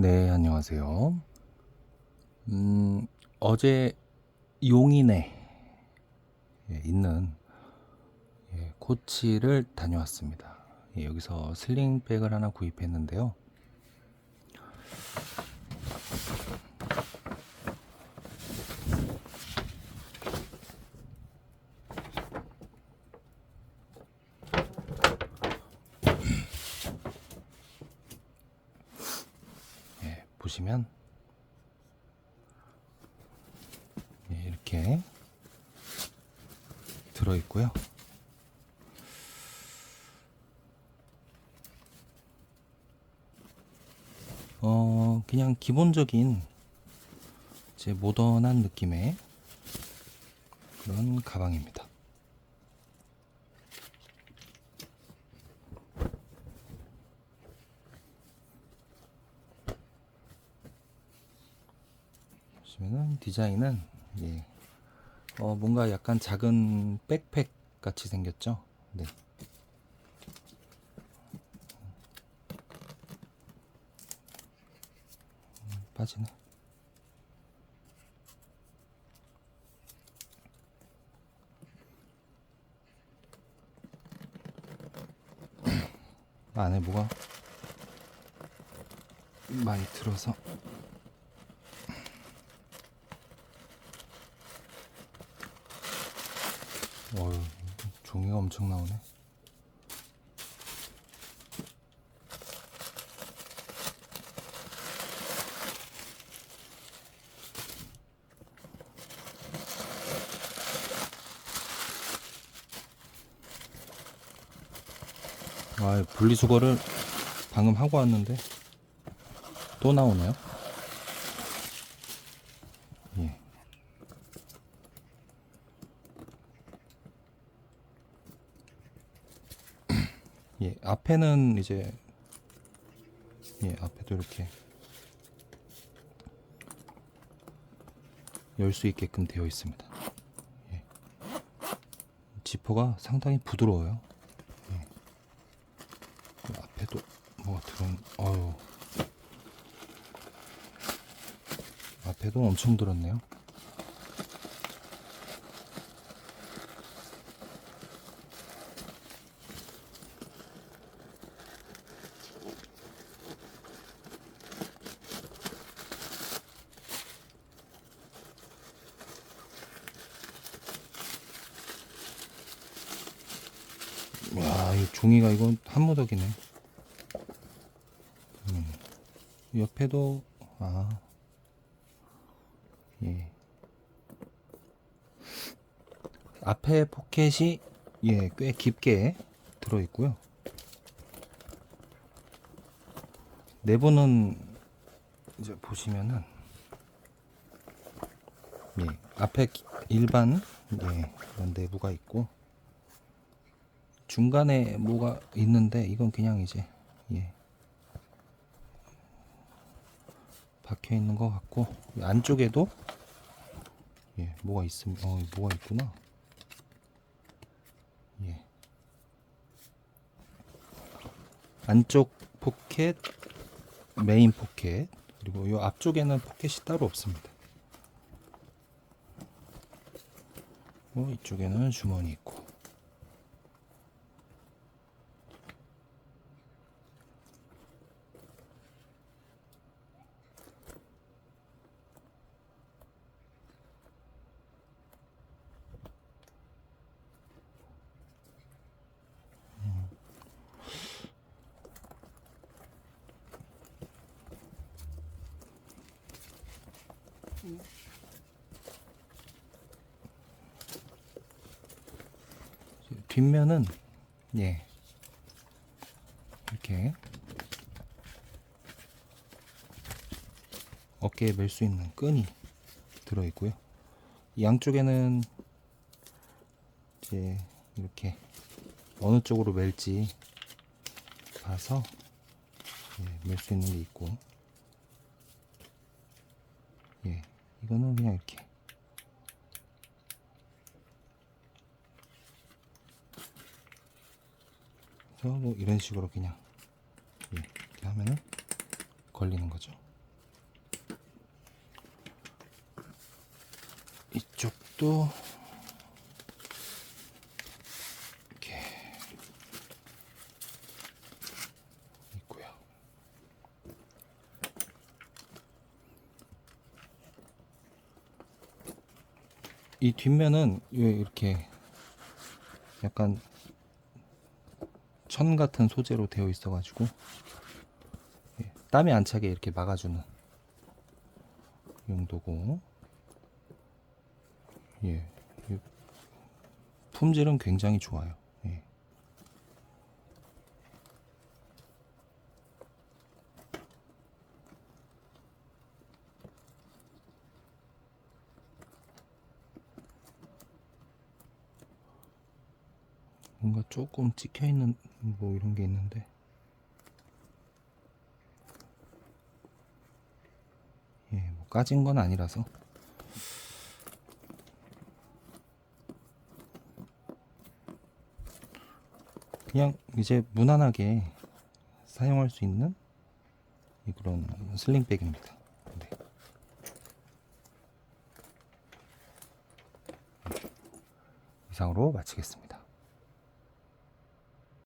네, 안녕하세요. 음, 어제 용인에 예, 있는 예, 코치를 다녀왔습니다. 예, 여기서 슬링백을 하나 구입했는데요. 예, 보시면 예, 이렇게 들어 있고요. 어, 그냥 기본적인 제 모던한 느낌의 그런 가방입니다. 보시면은 디자인은 예. 어, 뭔가 약간 작은 백팩 같이 생겼죠? 네. 음, 빠지네. 안에 뭐가 많이 들어서 어휴, 종이가 엄청 나오네. 아, 분리수거를 방금 하고 왔는데 또 나오네요. 예. 예, 앞에는 이제 예, 앞에도 이렇게 열 수 있게끔 되어 있습니다. 예. 지퍼가 상당히 부드러워요. 예. 그 앞에도 뭐가 들어온, 어유 앞에도 엄청 들었네요. 와, 이 종이가 이건 한 무더기네. 음. 옆에도 아, 예. 앞에 포켓이 예, 꽤 깊게 들어 있고요. 내부는 이제 보시면은 예, 앞에 기- 일반 예, 내부가 있고 중간에 뭐가 있는데 이건 그냥 이제 예. 박혀 있는 것 같고 이 안쪽에도 예 뭐가 있음 어 뭐가 있구나. 예. 안쪽 포켓 메인 포켓 그리고 이 앞쪽에는 포켓이 따로 없습니다. 어, 이쪽에는 주머니 있고 뒷면은 예 이렇게 어깨에 멜 수 있는 끈이 들어 있고요. 이 양쪽에는 이제 이렇게 어느 쪽으로 멜지 봐서 예, 멜수 있는 게 있고 이거는 그냥 이렇게. 그래서 뭐 이런 식으로 그냥 이렇게 하면은 걸리는 거죠. 이쪽도 이 뒷면은 왜 이렇게 약간 천 같은 소재로 되어 있어 가지고 예, 땀이 안 차게 이렇게 막아주는 용도고 예, 이 품질은 굉장히 좋아요. 예. 뭔가 조금 찍혀 있는 뭐 이런 게 있는데 예, 뭐 까진 건 아니라서 그냥 이제 무난하게 사용할 수 있는 이 그런 슬링백입니다. 네. 이상으로 마치겠습니다.